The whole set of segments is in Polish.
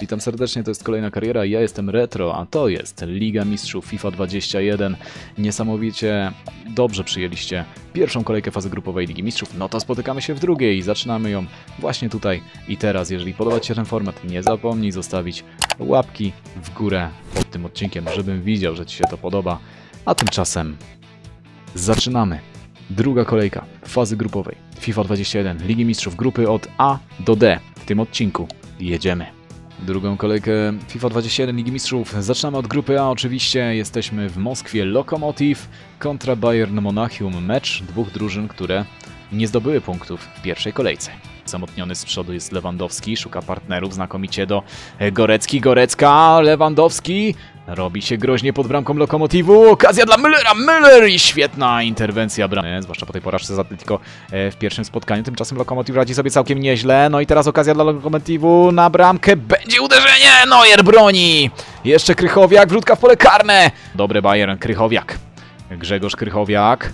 Witam serdecznie, to jest kolejna kariera. Ja jestem Retro, a to jest Liga Mistrzów FIFA 21. Niesamowicie dobrze przyjęliście pierwszą kolejkę fazy grupowej Ligi Mistrzów. No to spotykamy się w drugiej zaczynamy ją właśnie tutaj i teraz. Jeżeli podoba Ci się ten format, nie zapomnij zostawić łapki w górę pod tym odcinkiem, żebym widział, że Ci się to podoba. A tymczasem zaczynamy. Druga kolejka fazy grupowej FIFA 21 Ligi Mistrzów grupy od A do D. W tym odcinku jedziemy. Drugą kolejkę FIFA 21 Ligi Mistrzów zaczynamy od grupy A. Oczywiście jesteśmy w Moskwie Lokomotiv kontra Bayern Monachium. Mecz dwóch drużyn, które nie zdobyły punktów w pierwszej kolejce. Zamotniony z przodu jest Lewandowski, szuka partnerów znakomicie do Gorecki, Gorecka, Lewandowski. Robi się groźnie pod bramką Lokomotivu. Okazja dla Müllera, Müller i świetna interwencja bramy, zwłaszcza po tej porażce z Atletico e, w pierwszym spotkaniu. Tymczasem Lokomotiv radzi sobie całkiem nieźle. No i teraz okazja dla Lokomotivu na bramkę. Będzie uderzenie! Neuer broni! Jeszcze Krychowiak, wrótka w pole karne. Dobre Bayern, Krychowiak. Grzegorz Krychowiak.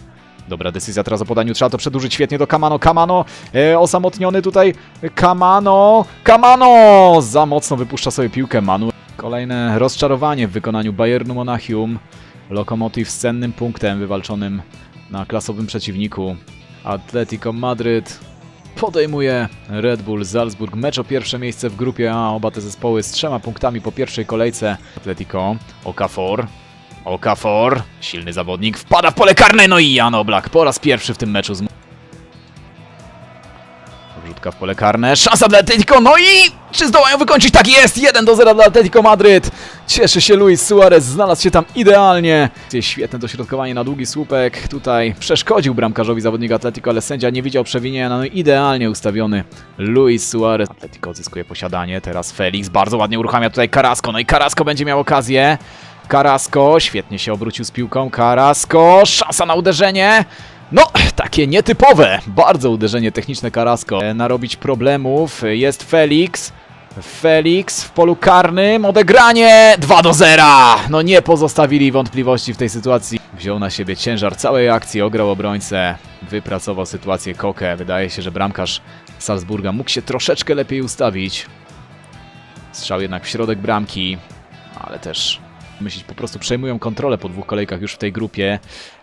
Dobra decyzja teraz o podaniu, trzeba to przedłużyć świetnie do Kamano, Kamano, e, osamotniony tutaj, Kamano, Kamano, za mocno wypuszcza sobie piłkę Manu. Kolejne rozczarowanie w wykonaniu Bayernu Monachium, Lokomotiv z cennym punktem wywalczonym na klasowym przeciwniku. Atletico Madryt podejmuje Red Bull Salzburg, mecz o pierwsze miejsce w grupie A, oba te zespoły z trzema punktami po pierwszej kolejce. Atletico, Okafor, Okafor, silny zawodnik, wpada w pole karne, no i Jan Oblak po raz pierwszy w tym meczu z... Pole karne, szansa dla Atletico, no i czy zdołają wykończyć? Tak jest, 1 do 0 dla Atletico Madryt. Cieszy się Luis Suarez, znalazł się tam idealnie. Świetne dośrodkowanie na długi słupek, tutaj przeszkodził bramkarzowi zawodnika Atletico, ale sędzia nie widział przewinienia, no i idealnie ustawiony Luis Suarez. Atletico zyskuje posiadanie, teraz Felix bardzo ładnie uruchamia tutaj Carrasco, no i Carrasco będzie miał okazję. Carrasco świetnie się obrócił z piłką. Carrasco, szansa na uderzenie. No, takie nietypowe. Bardzo uderzenie techniczne Carrasco. E, Narobić problemów. Jest Felix. Felix w polu karnym. Odegranie 2 do 0. No nie pozostawili wątpliwości w tej sytuacji. Wziął na siebie ciężar całej akcji, ograł obrońcę. Wypracował sytuację Koke. Wydaje się, że bramkarz Salzburga mógł się troszeczkę lepiej ustawić. Strzał jednak w środek bramki, ale też myśleć, po prostu przejmują kontrolę po dwóch kolejkach już w tej grupie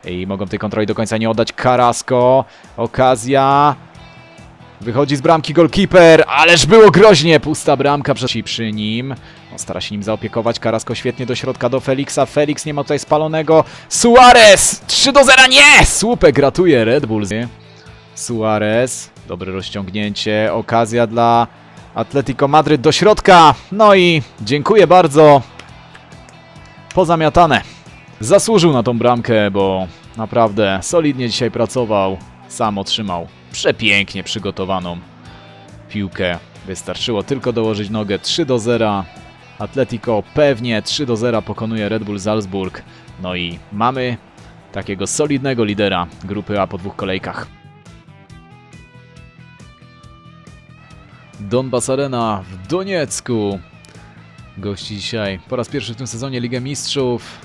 i mogą tej kontroli do końca nie oddać. Carrasco, okazja. Wychodzi z bramki golkiper, ależ było groźnie. Pusta bramka przy, przy nim. No, stara się nim zaopiekować. Carrasco świetnie do środka do Felixa. Felix nie ma tutaj spalonego. Suarez! 3 do 0, nie! Słupek ratuje Red Bull. Suarez, dobre rozciągnięcie. Okazja dla Atletico Madryt do środka. No i dziękuję bardzo pozamiatane. Zasłużył na tą bramkę, bo naprawdę solidnie dzisiaj pracował. Sam otrzymał przepięknie przygotowaną piłkę. Wystarczyło tylko dołożyć nogę 3 do 0. Atletico pewnie 3 do 0 pokonuje Red Bull Salzburg. No i mamy takiego solidnego lidera grupy A po dwóch kolejkach. Donbas Arena w Doniecku gości dzisiaj po raz pierwszy w tym sezonie Ligę Mistrzów.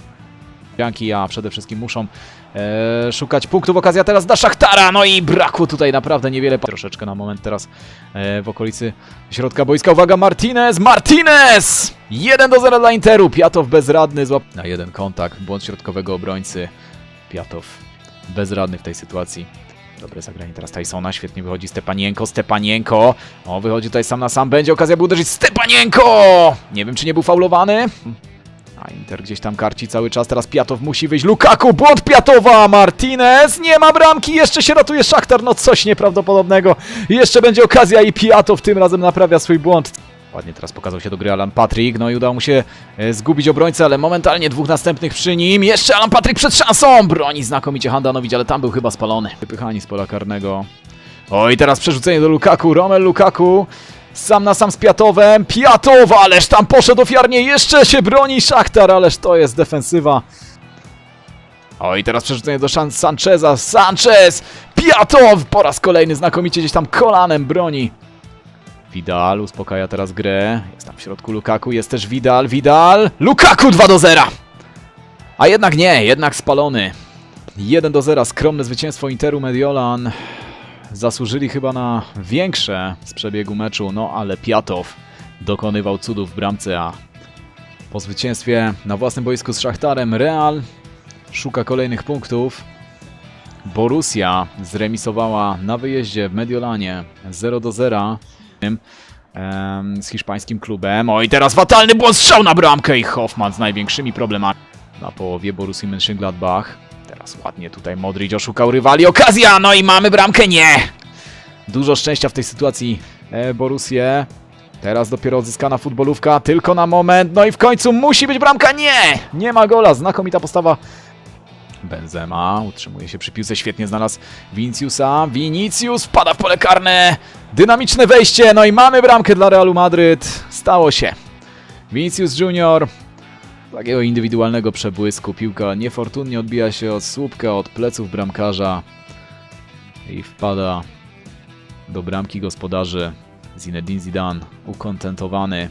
Janki, a przede wszystkim muszą e, szukać punktów. Okazja teraz dla Szachtara, no i brakło tutaj naprawdę niewiele. Troszeczkę na moment teraz e, w okolicy środka boiska. Uwaga, Martinez! Martinez! 1 do 0 dla Interu. Piatow bezradny, złap na jeden kontakt. Błąd środkowego obrońcy. Piatow bezradny w tej sytuacji. Dobre zagranie teraz Tysona, świetnie wychodzi Stepanienko, Stepanienko, o wychodzi tutaj sam na sam, będzie okazja by uderzyć, Stepanienko! Nie wiem czy nie był faulowany, a Inter gdzieś tam karci cały czas, teraz Piatow musi wyjść, Lukaku, błąd Piatowa, Martinez, nie ma bramki, jeszcze się ratuje Szachtar, no coś nieprawdopodobnego, jeszcze będzie okazja i Piatow tym razem naprawia swój błąd. Ładnie teraz pokazał się do gry Alan Patrick, no i udało mu się e, zgubić obrońcę, ale momentalnie dwóch następnych przy nim. Jeszcze Alan Patrick przed szansą! Broni znakomicie Handanowicz, ale tam był chyba spalony. Wypychani z pola karnego. Oj, teraz przerzucenie do Lukaku, Romel Lukaku. Sam na sam z Piatowem. Piatow, ależ tam poszedł ofiarnie, jeszcze się broni Szachtar, ależ to jest defensywa. Oj, teraz przerzucenie do San Sancheza. Sanchez! Piatow! Po raz kolejny znakomicie gdzieś tam kolanem broni. Vidal uspokaja teraz grę. Jest tam w środku Lukaku, jest też Vidal, Vidal. Lukaku 2 do 0! A jednak nie, jednak spalony. 1 do 0, skromne zwycięstwo Interu Mediolan. Zasłużyli chyba na większe z przebiegu meczu, no ale Piatow dokonywał cudów w bramce, a po zwycięstwie na własnym boisku z Szachtarem Real szuka kolejnych punktów. Borussia zremisowała na wyjeździe w Mediolanie 0 do 0 em, z hiszpańskim klubem. Oj, teraz fatalny błąd, strzał na bramkę i Hoffman z największymi problemami na połowie Borussii Mönchengladbach. Teraz ładnie tutaj Modric oszukał rywali. Okazja! No i mamy bramkę! Nie! Dużo szczęścia w tej sytuacji e. Teraz dopiero odzyskana futbolówka, tylko na moment. No i w końcu musi być bramka! Nie! Nie ma gola. Znakomita postawa Benzema utrzymuje się przy piłce, świetnie znalazł Viniciusa. Vinicius wpada w pole karne. Dynamiczne wejście, no i mamy bramkę dla Realu Madryt. Stało się. Vinicius Junior. Takiego indywidualnego przebłysku. Piłka niefortunnie odbija się od słupka, od pleców bramkarza i wpada do bramki gospodarzy. Zinedine Zidane ukontentowany.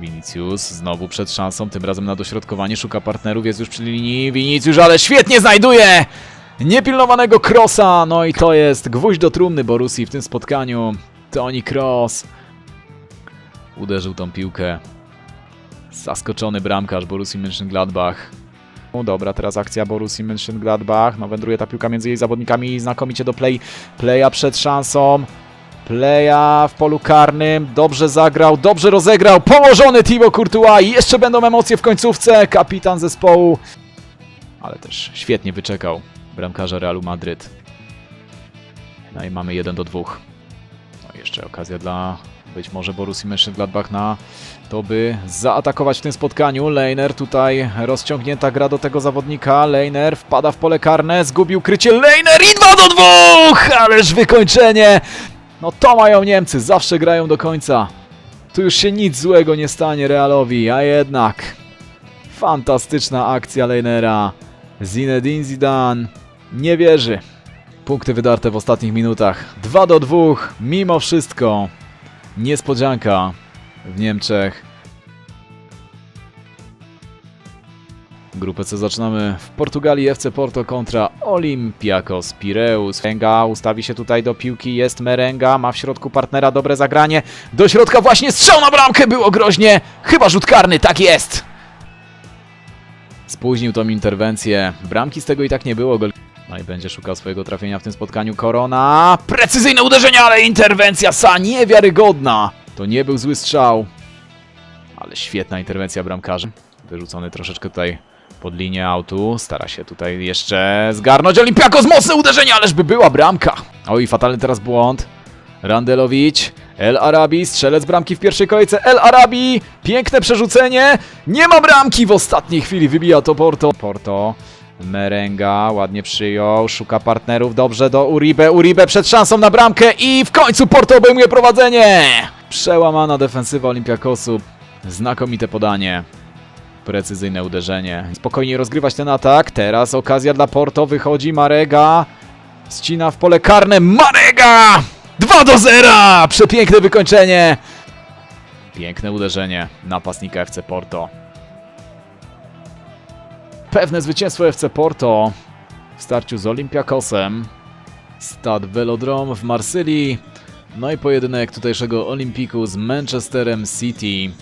Vinicius znowu przed szansą, tym razem na dośrodkowanie, szuka partnerów, jest już przy linii. Vinicius, ale świetnie znajduje niepilnowanego Krosa. No i to jest gwóźdź do trumny Borussii w tym spotkaniu. Toni Kroos uderzył tą piłkę. Zaskoczony bramkarz Borussii Mönchengladbach. No dobra, teraz akcja Borussii Mönchengladbach. No wędruje ta piłka między jej zawodnikami znakomicie do play. Playa przed szansą. Playa w polu karnym, dobrze zagrał, dobrze rozegrał, położony Thibaut Courtois i jeszcze będą emocje w końcówce, kapitan zespołu, ale też świetnie wyczekał bramkarza Realu Madryt. No i mamy 1 do 2. No jeszcze okazja dla być może Borussii Mönchengladbach na to, by zaatakować w tym spotkaniu. Leiner tutaj rozciągnięta gra do tego zawodnika. Leiner wpada w pole karne, zgubił krycie. Leiner i 2 do 2! Ależ wykończenie! No to mają Niemcy, zawsze grają do końca. Tu już się nic złego nie stanie Realowi, a jednak fantastyczna akcja Leinera. Zinedine Zidane nie wierzy. Punkty wydarte w ostatnich minutach. 2 do 2, mimo wszystko. Niespodzianka w Niemczech. Grupę C zaczynamy w Portugalii FC Porto kontra Olympiakos Pireus. Merenga ustawi się tutaj do piłki, jest Merenga, ma w środku partnera dobre zagranie. Do środka właśnie strzał na bramkę, było groźnie. Chyba rzut karny, tak jest. Spóźnił tą interwencję. Bramki z tego i tak nie było. No i będzie szukał swojego trafienia w tym spotkaniu Korona. Precyzyjne uderzenie, ale interwencja Sa niewiarygodna. To nie był zły strzał. Ale świetna interwencja bramkarza. Wyrzucony troszeczkę tutaj pod linię autu. Stara się tutaj jeszcze zgarnąć Olimpiakos. Mocne uderzenie, ależ by była bramka. Oj, fatalny teraz błąd. Randelowicz, El Arabi, strzelec bramki w pierwszej kolejce. El Arabi, piękne przerzucenie. Nie ma bramki w ostatniej chwili, wybija to Porto. Porto, Merenga, ładnie przyjął, szuka partnerów, dobrze do Uribe. Uribe przed szansą na bramkę i w końcu Porto obejmuje prowadzenie. Przełamana defensywa Olimpiakosu. Znakomite podanie. Precyzyjne uderzenie. Spokojnie rozgrywać ten atak. Teraz okazja dla Porto. Wychodzi Marega. Ścina w pole karne. Marega! 2 do 0! Przepiękne wykończenie. Piękne uderzenie napastnika FC Porto. Pewne zwycięstwo FC Porto w starciu z Olympiakosem. Stad Velodrome w Marsylii. No i pojedynek tutejszego Olimpiku z Manchesterem City.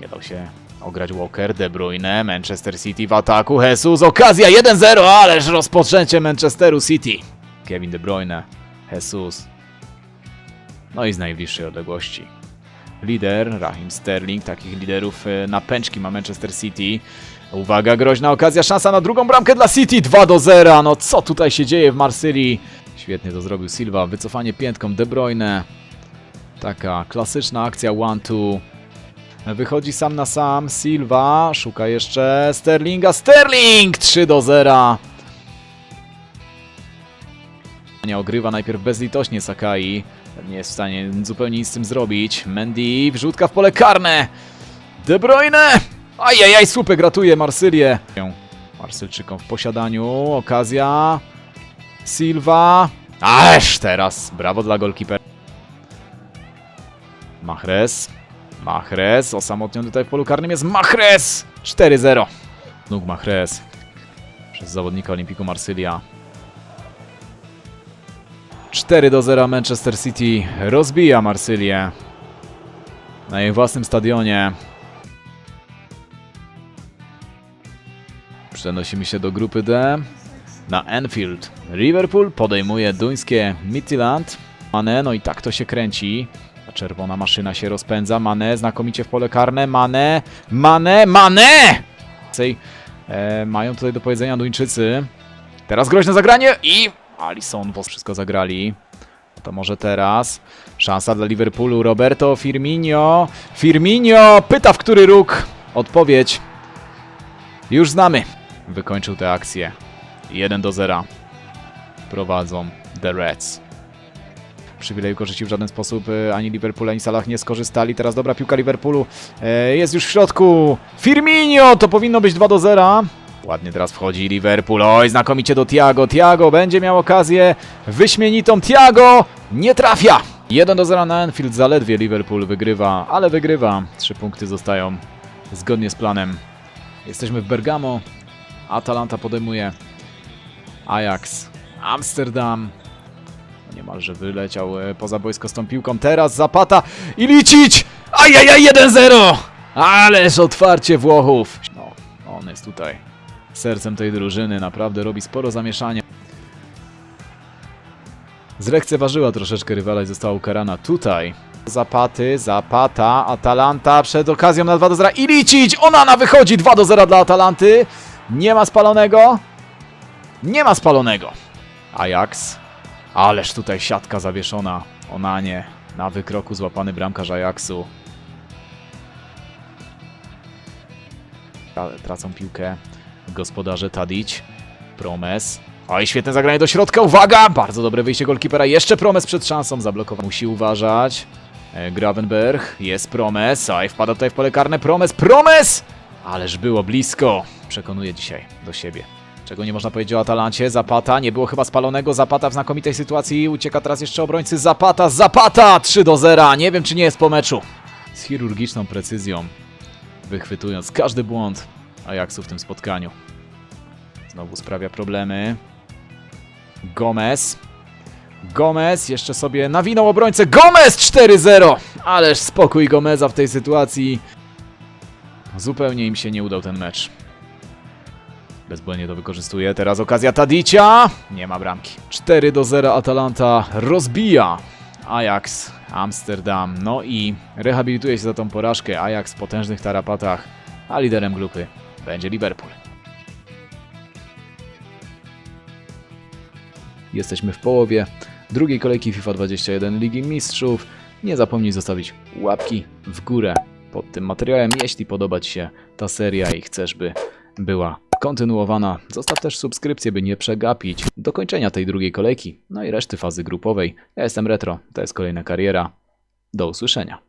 Nie dał się ograć Walker, De Bruyne, Manchester City w ataku, Jesus, okazja 1-0, ależ rozpoczęcie Manchesteru City. Kevin De Bruyne, Jesus. No i z najbliższej odległości. Lider, Raheem Sterling, takich liderów e, na pęczki ma Manchester City. Uwaga, groźna okazja, szansa na drugą bramkę dla City, 2 do 0. No co tutaj się dzieje w Marsylii? Świetnie to zrobił Silva, wycofanie piętką De Bruyne. Taka klasyczna akcja 1-2. Wychodzi sam na sam, Silva, szuka jeszcze Sterlinga, Sterling! 3 do 0. Nie ogrywa najpierw bezlitośnie Sakai. Nie jest w stanie zupełnie nic z tym zrobić. Mendy, wrzutka w pole karne. De Bruyne! Ajajaj, słupek ratuje Marsylię. Marsylczykom w posiadaniu, okazja. Silva. Aż teraz, brawo dla golkipera. Mahrez. Mahrez, osamotniony tutaj w polu karnym jest Mahrez! 4-0. Nóg Mahrez. Przez zawodnika Olimpiku Marsylia. 4 do 0 Manchester City rozbija Marsylię. na jej własnym stadionie. Przenosimy się do grupy D. Na Enfield. Liverpool podejmuje duńskie Midtjylland. Mane, no i tak to się kręci. Ta czerwona maszyna się rozpędza. Mane znakomicie w pole karne. Mane, Mane, Mane! E, mają tutaj do powiedzenia Duńczycy. Teraz groźne zagranie i Alisson, bo wszystko zagrali. To może teraz. Szansa dla Liverpoolu. Roberto Firmino. Firmino pyta w który róg. Odpowiedź. Już znamy. Wykończył tę akcję. 1 do 0. Prowadzą The Reds. Przywileju korzyści w żaden sposób e, ani Liverpool, ani Salah nie skorzystali. Teraz dobra piłka Liverpoolu. E, jest już w środku. Firmino! To powinno być 2 do 0. Ładnie teraz wchodzi Liverpool. Oj, znakomicie do Tiago. Tiago będzie miał okazję wyśmienitą. Tiago nie trafia. 1 do 0 na Anfield. Zaledwie Liverpool wygrywa, ale wygrywa. Trzy punkty zostają zgodnie z planem. Jesteśmy w Bergamo. Atalanta podejmuje Ajax. Amsterdam. Niemalże wyleciał e, poza boisko z tą piłką. Teraz Zapata i liczyć! Ajajaj, 1-0! Ależ otwarcie Włochów. No, on jest tutaj sercem tej drużyny. Naprawdę robi sporo zamieszania. Zlekceważyła troszeczkę rywala i została ukarana tutaj. Zapaty, Zapata, Atalanta przed okazją na 2 do 0 i liczyć! Onana wychodzi 2 do 0 dla Atalanty. Nie ma spalonego. Nie ma spalonego. Ajax. Ależ tutaj siatka zawieszona. Onanie. Na wykroku złapany bramkarz Ajaxu. Tra- Tracą piłkę gospodarze Tadić. Promes. Oj, świetne zagranie do środka, uwaga! Bardzo dobre wyjście golkipera, jeszcze Promes przed szansą, zablokował. Musi uważać. E, Gravenberg, jest Promes, oj, wpada tutaj w pole karne, Promes, Promes! Ależ było blisko. Przekonuje dzisiaj do siebie. Czego nie można powiedzieć o Atalancie. Zapata, nie było chyba spalonego. Zapata w znakomitej sytuacji. Ucieka teraz jeszcze obrońcy. Zapata, Zapata! 3 do 0. Nie wiem, czy nie jest po meczu. Z chirurgiczną precyzją. Wychwytując każdy błąd Ajaxu w tym spotkaniu. Znowu sprawia problemy. Gomez. Gomez jeszcze sobie nawinął obrońcę. Gomez 4-0! Ależ spokój Gomeza w tej sytuacji. Zupełnie im się nie udał ten mecz. Bezbłędnie to wykorzystuje. Teraz okazja Tadicia. Nie ma bramki. 4 do 0 Atalanta rozbija Ajax Amsterdam. No i rehabilituje się za tą porażkę. Ajax w potężnych tarapatach, a liderem grupy będzie Liverpool. Jesteśmy w połowie drugiej kolejki FIFA 21 Ligi Mistrzów. Nie zapomnij zostawić łapki w górę pod tym materiałem, jeśli podoba Ci się ta seria i chcesz, by była kontynuowana. Zostaw też subskrypcję, by nie przegapić dokończenia tej drugiej kolejki, no i reszty fazy grupowej. Ja jestem Retro, to jest kolejna kariera. Do usłyszenia.